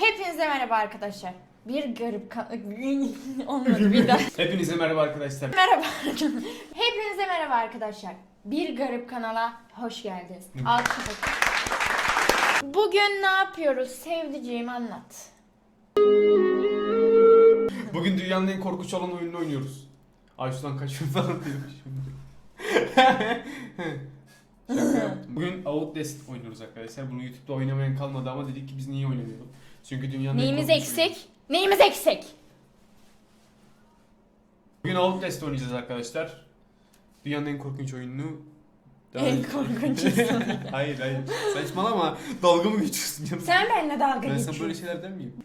Hepinize merhaba arkadaşlar. Bir garip. Olmadı bir daha. Hepinize merhaba arkadaşlar. merhaba. Hepinize merhaba arkadaşlar. Bir garip kanala hoş geldiniz. Alkış. Bugün ne yapıyoruz? Sevdiceğim anlat. Bugün dünyanın en korkunç olan oyununu oynuyoruz. Ay şuradan kaçıyorum falan diyormuş şimdi. Bugün Outlast oynuyoruz arkadaşlar. Bunu YouTube'da oynamayan kalmadı ama dedik ki biz niye oynamayalım? Çünkü dünyanın Neyimiz oyunu. eksik? Neyimiz eksik? Bugün Outlast oynayacağız arkadaşlar. Dünyanın en korkunç oyununu En korkunç hayır hayır. Saçmalama. Dalga mı geçiyorsun canım? Sen benimle dalga Ben sana geçiyorsun. böyle şeyler der miyim?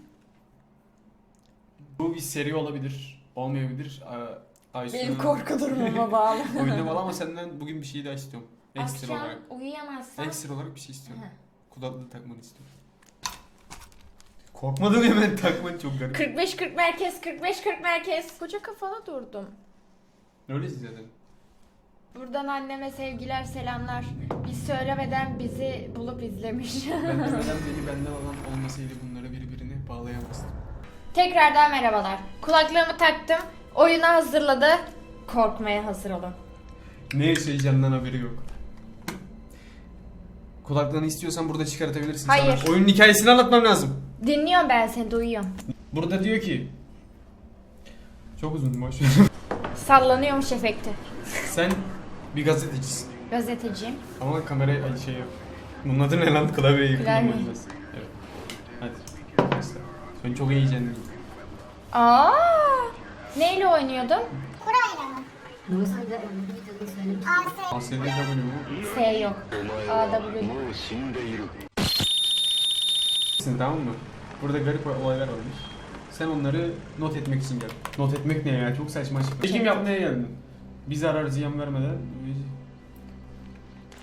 Bu bir seri olabilir. Olmayabilir. Aa, Aysun'un Benim korku durumuma bağlı. oynamalı ama senden bugün bir şey daha istiyorum. Ekstra Akşam olarak. uyuyamazsan... Ekstra olarak bir şey istiyorum. Kulaklığı takmanı istiyorum. Korkmadım hemen takman çok garip. 45-40 merkez, 45-40 merkez. Koca kafalı durdum. Öylesin zaten. Buradan anneme sevgiler, selamlar. Biz söylemeden bizi bulup izlemiş. Ben demeden beni benden olan olmasaydı bunları birbirine bağlayamazdım. Tekrardan merhabalar. Kulaklığımı taktım. Oyunu hazırladı. Korkmaya hazır olun. Ne yaşayacağından haberi yok. Kulaklığını istiyorsan burada çıkartabilirsin. Hayır. Sana oyunun hikayesini anlatmam lazım. Dinliyorum ben seni, duyuyorum. Burada diyor ki çok uzun boş. ver. Sallanıyormuş efekti. Sen bir gazetecisin. Gazeteciyim. Ama kamerayı ay şey yap. Bunun adı ne lan? Klavyeyi Klavye. kullanacağız. Evet. Hadi. Başla. Sen çok heyecanlıyım. Aa! Neyle oynuyordun? ASD W mu? S yok. A W. Tamam mı? Burada garip olaylar olmuş. Sen onları not etmek için geldin. Not etmek ne ya? Çok saçma şey. Çekim yapmaya geldin. Bir zarar ziyan vermeden.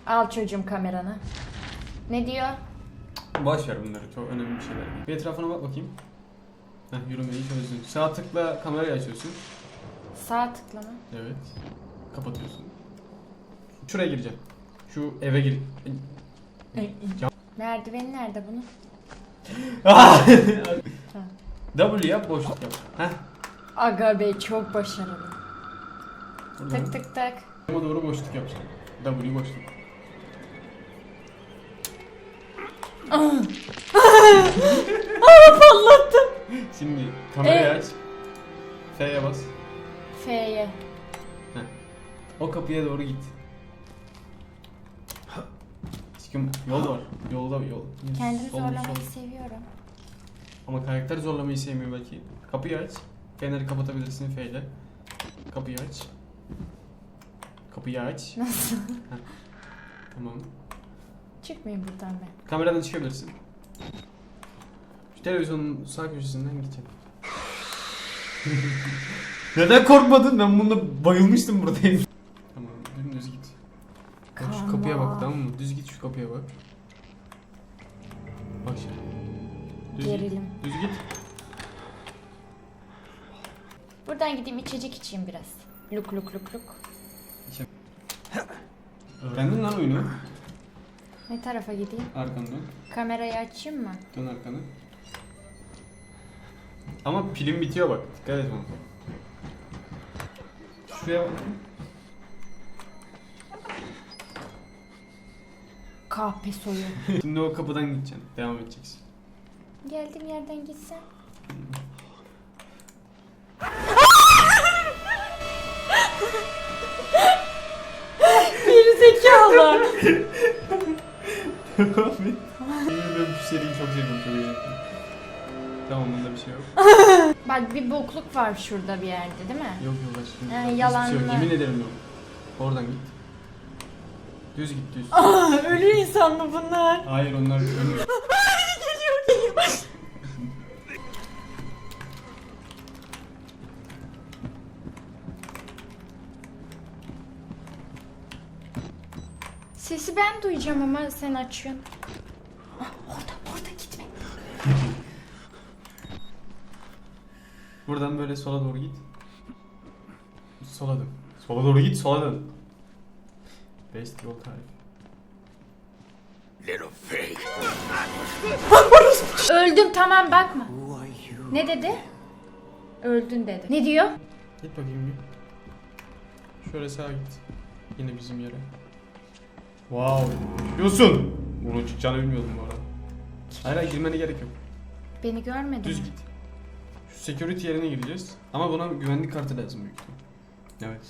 Al çocuğum kameranı. Ne diyor? Boş ver bunları. Çok önemli bir şeyler. Bir etrafına bak bakayım. Heh, yürümeyi çözdün. Sağ tıkla kamerayı açıyorsun. Sağ tıklama. Evet. Kapatıyorsun. Şuraya gireceğim. Şu eve gir. Merdiveni nerede bunun? W yap boşluk yap. Heh. Aga bey çok başarılı. Buradan Tık tık tık. Ama doğru boşluk yapacağım. W boşluk. Patlattım. Şimdi kamerayı Evet. aç. F'ye bas. F'ye. O kapıya doğru git. Çıkım yol var. Yolda yol. Kendimi Sol, zorlamayı sol. seviyorum. Ama karakter zorlamayı sevmiyor belki. Kapıyı aç. Feneri kapatabilirsin F ile. Kapıyı aç. Kapıyı aç. Nasıl? Tamam. Çıkmayayım buradan ben. Kameradan çıkabilirsin. Şu televizyonun sağ köşesinden gideceğim. Neden korkmadın? Ben bunda bayılmıştım buradayım. Tamam, dümdüz git. Bak şu kapıya bak tamam mı? Düz git şu kapıya bak. Bak şimdi. Düz Gerilim. git. Düz git. Buradan gideyim içecek içeyim biraz. Luk luk luk luk. Öğrendin lan oyunu. Ne tarafa gideyim? Arkandan. Kamerayı açayım mı? Dön arkanı. Ama pilin bitiyor bak. Dikkat et ona. Şuraya bak. Kahpe soyu. Şimdi o kapıdan gideceksin. Devam edeceksin. Geldiğim yerden gitsen. Geri zekalı. Devam et. Yemin ediyorum şu seriyi çok sevdim. Çok eğlendim. Tamam bunda bir şey yok. Bak bir bokluk var şurada bir yerde değil mi? Yok yok aşkım. Ha, Hiçbir yalanlar. şey yok. Yemin ederim yok. Oradan git. Düz git düz. Aa, ölü insan mı bunlar? Hayır onlar ölmüyor. geliyor geliyor. Sesi ben duyacağım ama sen açıyorsun. Ah, orada orada gitme. Buradan böyle sola doğru git. Sola dön. Sola doğru git, sola dön. Best yol tarifi. Little fake. Öldüm tamam bakma. Ne dedi? Öldün dedi. Ne diyor? Git bakayım bir. Şöyle sağa git. Yine bizim yere. Wow. Yapıyorsun. Bunu çıkacağını bilmiyordum bu arada. Hayır hayır girmene gerek yok. Beni görmedi Düz mi? git. Şu security yerine gireceğiz. Ama buna güvenlik kartı lazım büyük ihtimal. Evet.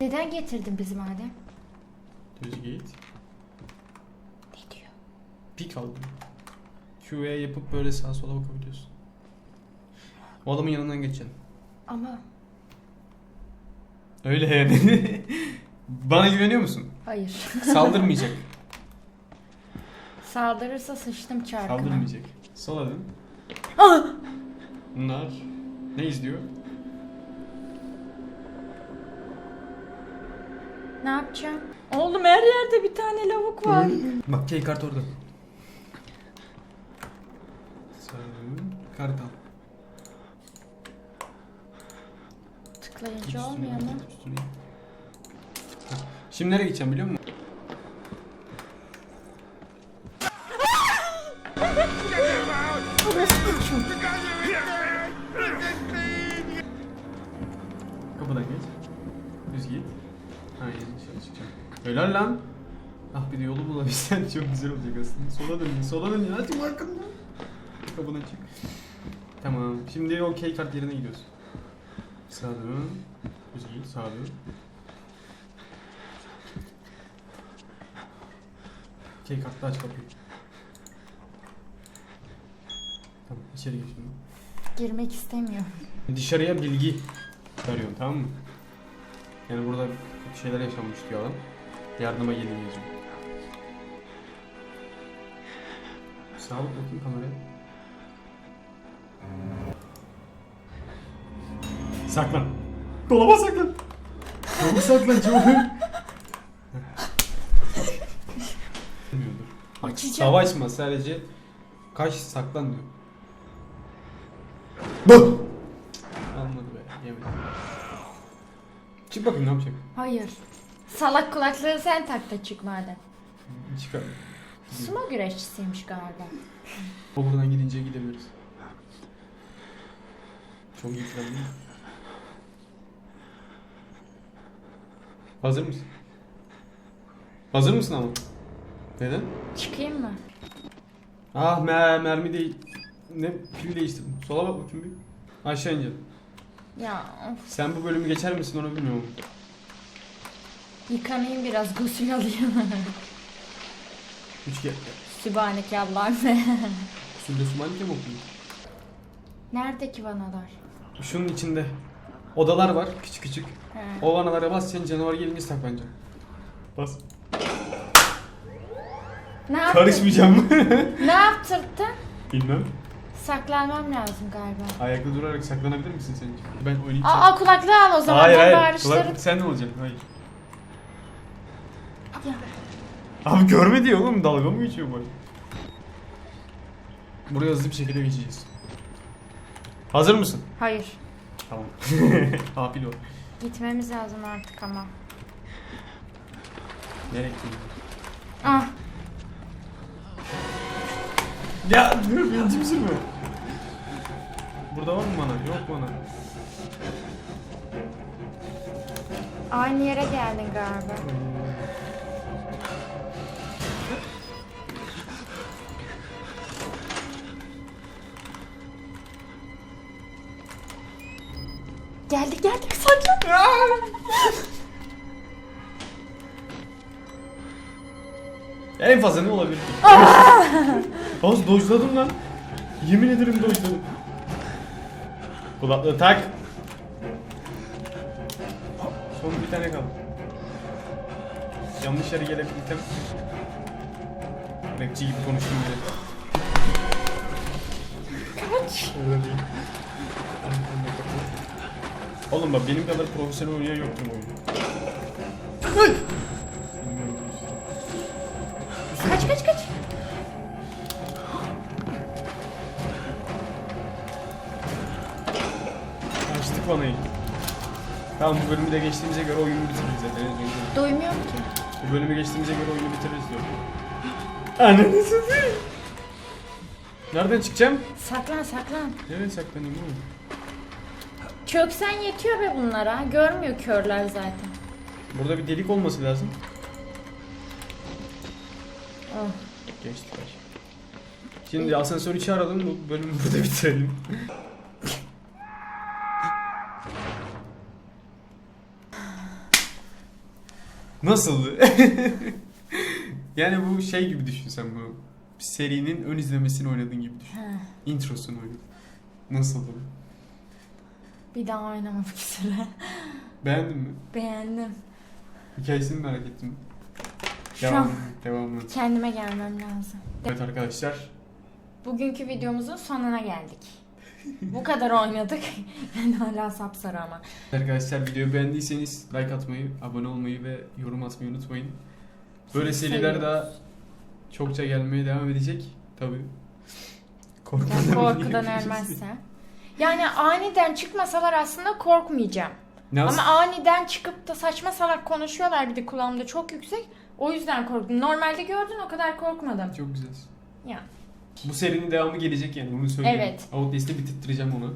Neden getirdin bizi madem? Düz git. Ne diyor? Pik aldım. QA yapıp böyle sağa sola bakabiliyorsun. O adamın yanından geçeceksin. Ama Öyle yani. Bana güveniyor musun? hayır. Saldırmayacak. Saldırırsa sıçtım çarkına. Saldırmayacak. Sola dön. Ah! Bunlar ne izliyor? Ne yapacağım? Oğlum her yerde bir tane lavuk var. Bak key kart orada. Sağ kart al. Tıklayınca olmuyor mu? Üstüne. Şimdi nereye gideceğim biliyor musun? Kapıdan geç. Düz git. Aynen dışarı çıkacağım. Helal lan. Ah bir de yolu bulabilsen çok güzel olacak aslında. Sola dön, sola dön ya. Açım arkamda. Kapıdan çık. Tamam. Şimdi o key kart yerine gidiyoruz. Sağa dön. Git, sağa dön. Key kartla aç kapıyı. Tamam, içeri gir şimdi. Girmek istemiyor. Dışarıya bilgi arıyorsun tamam mı? Yani burada şeyler yaşanmış diyor adam. Yardıma gelin yazıyor. Sağ ol bakayım kameraya. Saklan. Dolaba saklan. Çabuk saklan çabuk. Bilmiyordur. Bak, Açacağım. Savaşma sadece kaç saklan diyor. Bu. Almadı be yemedi. Çık bakayım ne yapacak? Hayır. Salak kulaklığı sen tak da çık madem. Çıkar. Sumo güreşçisiymiş galiba. O buradan gidince gidebiliriz. Çok iyi plan değil mi? Hazır mısın? Hazır mısın ama? Neden? Çıkayım mı? Ah mer mermi değil. Ne pil değiştirdim. Sola bak bakayım bir. Aşağı ineceğim. Ya of. Sen bu bölümü geçer misin onu bilmiyorum. Yıkanayım biraz gusül alayım. Üç kere. Sübhaneke Allah'ım. Usulde Sumalike mi okuyayım? Nerede ki vanalar? Şunun içinde odalar var küçük küçük. He. O vanalara bas sen canavar gelince saklanacak. Bas. Ne yaptın? Karışmayacağım. Ne yaptırttın? Bilmem. Saklanmam lazım galiba. Ayakta durarak saklanabilir misin sen? Ben oynayayım. Aa kulaklığı al o zaman. hayır ben hayır. bağırışları... Kulaklık sen ne olacaksın? Hayır. Ya, Abi görme diyor oğlum dalga mı geçiyor bu? Buraya hızlı bir şekilde geçeceğiz. Hazır mısın? Hayır. Tamam. Hafil ol. Gitmemiz lazım artık ama. Nereye gittin? Ah. Ya dur birinci mi sürme? Burada var mı bana? Yok bana. Aynı yere geldin galiba. Geldik geldik saklan. En fazla ne olabilir? Az dojladım lan. Yemin ederim dojladım. Kulaklığı tak. Son bir tane kaldı. Yanlış yere gelebilirsem. Rapçi gibi konuştum bile. Kaç. Öyle değil. Oğlum bak benim kadar profesyonel oynayan yoktur bu oyunu. Bilmiyorum, Kaç kaç kaç. Açtık vanayı. Tamam bu bölümü de geçtiğimize göre oyunu bitiririz zaten. Duymuyorum ki. Bu bölümü geçtiğimize göre oyunu bitiririz diyorum. Ananı satayım. Nereden çıkacağım? Saklan saklan. Nereye saklanayım oğlum? Çöksen yetiyor be bunlara. Görmüyor körler zaten. Burada bir delik olması lazım. Oh. Geçtik baş. Şimdi asansörü çağıralım bu bölümü burada bitirelim. Nasıldı? yani bu şey gibi düşün sen bu serinin ön izlemesini oynadığın gibi düşün. Introsunu oynadın. Nasıldı? Bir daha oynamak üzere. Beğendin mi? Beğendim. Hikayesini merak ettim. Şu Devam, an devamını. kendime gelmem lazım. Evet arkadaşlar. Bugünkü videomuzun sonuna geldik. Bu kadar oynadık. Ben hala sapsarı ama. Arkadaşlar videoyu beğendiyseniz like atmayı, abone olmayı ve yorum atmayı unutmayın. Böyle Sizi seriler seviyoruz. daha çokça gelmeye devam edecek. Tabii. Yani Korkudan, korkudan ölmezse. Yani aniden çıkmasalar aslında korkmayacağım. Nasıl? Ama aniden çıkıp da saçma salak konuşuyorlar bir de kulağımda çok yüksek. O yüzden korktum. Normalde gördün o kadar korkmadım. Çok güzelsin. Ya. Bu serinin devamı gelecek yani bunu söyleyeyim. Evet. Outlast'i bitirttireceğim onu.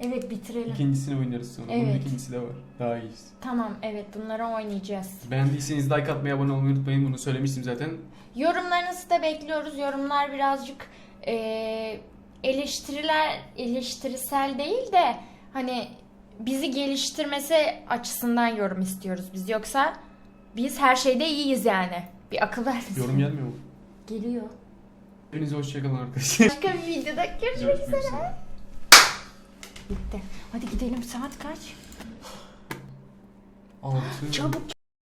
Evet bitirelim. İkincisini oynarız sonra. Bunun Evet. ikincisi de var. Daha iyisi. Tamam evet bunları oynayacağız. Beğendiyseniz like atmayı, abone olmayı unutmayın. Bunu söylemiştim zaten. Yorumlarınızı da bekliyoruz. Yorumlar birazcık eee, eleştiriler eleştirisel değil de hani bizi geliştirmesi açısından yorum istiyoruz biz. Yoksa biz her şeyde iyiyiz yani. Bir akıl ver bize. Yorum gelmiyor mu? Geliyor. Hepinize hoşçakalın arkadaşlar. Başka bir videoda görüşmek Görüşmek üzere. üzere. Bitti. Hadi gidelim saat kaç? Altı. Çabuk